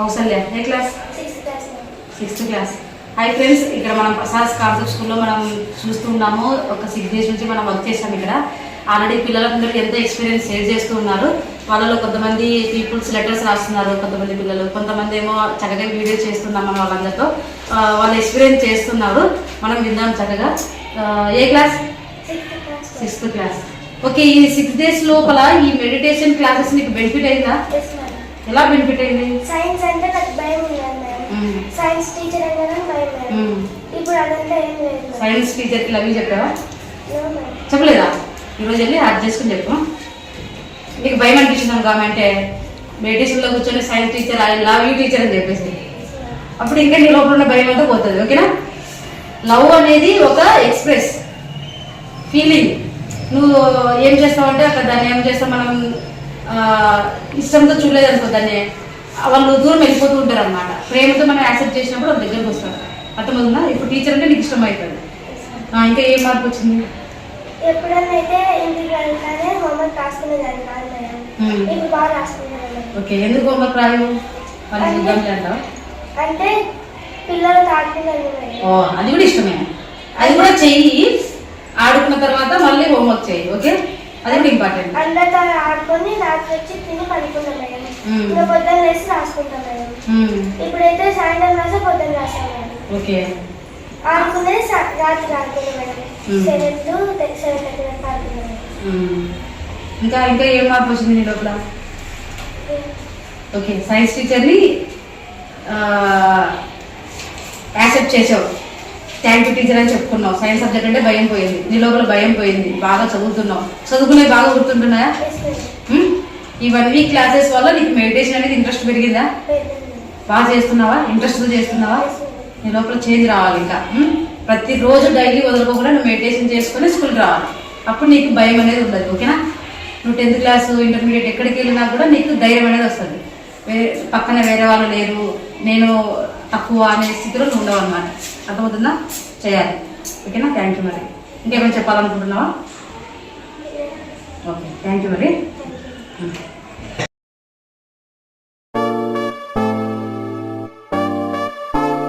Kausalya a class sixth class hi hi friends ఇక్కడ మనం Prasad concept స్కూల్లో మనం చూస్తున్నాము ఒక సిక్స్ డేస్ నుంచి మనం వర్క్ చేస్తాం ఇక్కడ. ఆల్రెడీ పిల్లలందరికీ ఎంతో ఎక్స్పీరియన్స్ షేర్ చేస్తూ ఉన్నారు. వాళ్ళలో కొంతమంది పీపుల్స్ లెటర్స్ రాస్తున్నారు కొంతమంది పిల్లలు. కొంతమంది ఏమో చక్కగా వీడియో చేస్తున్నాం మనం వాళ్ళందరితో వాళ్ళు ఎక్స్పీరియన్స్ చేస్తున్నారు. మనం విందాం చక్కగా. A class sixth class okay ఈ సిక్స్ డేస్ లోపల ఈ మెడిటేషన్ క్లాసెస్ నీకు బెనిఫిట్ అయిందా? ఎలా బెనిఫిట్ అయింది? సైన్స్ అంటే నాకు భయం. సైన్స్ టీచర్ అంటే భయం. ఇప్పుడు అదంతా ఏం లేదు. సైన్స్ టీచర్కి లవ్ చెప్పావా? చెప్పలేదా? ఈరోజు వెళ్ళి యాడ్ చేసుకుని చెప్పు. నీకు భయం అనిపించింది అంటే మెడిటేషన్లో కూర్చొని science teacher I love you teacher అని చెప్పేసి. అప్పుడు ఇంకా నీ లోపల ఉన్న భయం అంతా పోతుంది ఓకేనా? లవ్ అనేది ఒక ఎక్స్ప్రెస్ ఫీలింగ్ నువ్వు ఏం చేస్తావంటే అక్కడ దాన్ని ఏం చేస్తాం మనం ఇష్టంతో చూడలేదు అనుకో దాన్ని వాళ్ళు దూరం వెళ్ళిపోతూ ఉంటారు అనమాట ప్రేమతో మనం యాక్సెప్ట్ చేసినప్పుడు వాళ్ళ దగ్గరకు వస్తారు. అర్థమవుతుందా? ఇప్పుడు టీచర్ అంటే నీకు ఇష్టం అవుతుంది ఇంకా ఏం మార్పు వచ్చింది? ఎప్పుడన్నా అయితే ఇంటికి వెళ్తానే హోంవర్క్ రాసుకునేదాన్ని కాదు మేడం. మ్మ్. ఇప్పుడు బాగా రాసుకున్నాను మేడం ఓకే ఎందుకు హోంవర్క్ రాయు వాళ్ళు చూద్దాం. అంటావు అంటే ఓ అది కూడా ఇష్టమే. అది కూడా చెయ్యి. ఆడుకున్న తర్వాత మళ్ళీ హోంవర్క్ చెయ్యి ఓకే? అది ఇంపార్టెంట్. అందరితో ఆడుకొని రాత్రి వచ్చి తిని పడుకున్నాం మేడం. ఇంకా పొద్దున్న లేసి రాసుకుంటాం మేడం. ఇప్పుడైతే సాయంత్రం రాసే పొద్దున్న రాసాం మేడం. ఓకే. ఆడుకునేది రాత్రి ఆడుకున్నాం madam. Seven to seven thirty వరకు ఆడుకున్నాం. ఇంకా ఇంకా ఏం మార్పు వచ్చింది నీ లోపల ఓకే సైన్స్ టీచర్ని యాక్సెప్ట్ చేసావు. థ్యాంక్ యూ టీచర్ అని చెప్పుకున్నావు. సైన్స్ సబ్జెక్ట్ అంటే భయం పోయింది. నీ లోపల భయం పోయింది. బాగా చదువుతున్నావు. చదువుకునే బాగా గుర్తుంటున్నాయా? ఈ వన్ వీక్ క్లాసెస్ వల్ల నీకు మెడిటేషన్ అనేది ఇంట్రెస్ట్ పెరిగిందా. బాగా చేస్తున్నావా? ఇంట్రెస్ట్తో చేస్తున్నావా. నీ లోపల చేంజ్ రావాలి ఇంకా. ఉమ్? ప్రతిరోజు డైలీ వదలకోకుండా నువ్వు మెడిటేషన్ చేసుకుని స్కూల్కి రావాలి. అప్పుడు నీకు భయం అనేది ఉండదు ఓకేనా? నువ్వు టెన్త్ క్లాస్ ఇంటర్మీడియట్ ఎక్కడికి వెళ్ళినా కూడా నీకు ధైర్యం అనేది వస్తుంది. వేరే పక్కన వేరే వాళ్ళు లేరు. నేను తక్కువ అనే స్థితిలో నువ్వు ఉండవు అనమాట అర్థమవుతుందా? చేయాలి. ఓకేనా? థ్యాంక్ యూ మరి. ఇంకేమైనా చెప్పాలనుకుంటున్నావా? ఓకే థ్యాంక్ యూ మరి.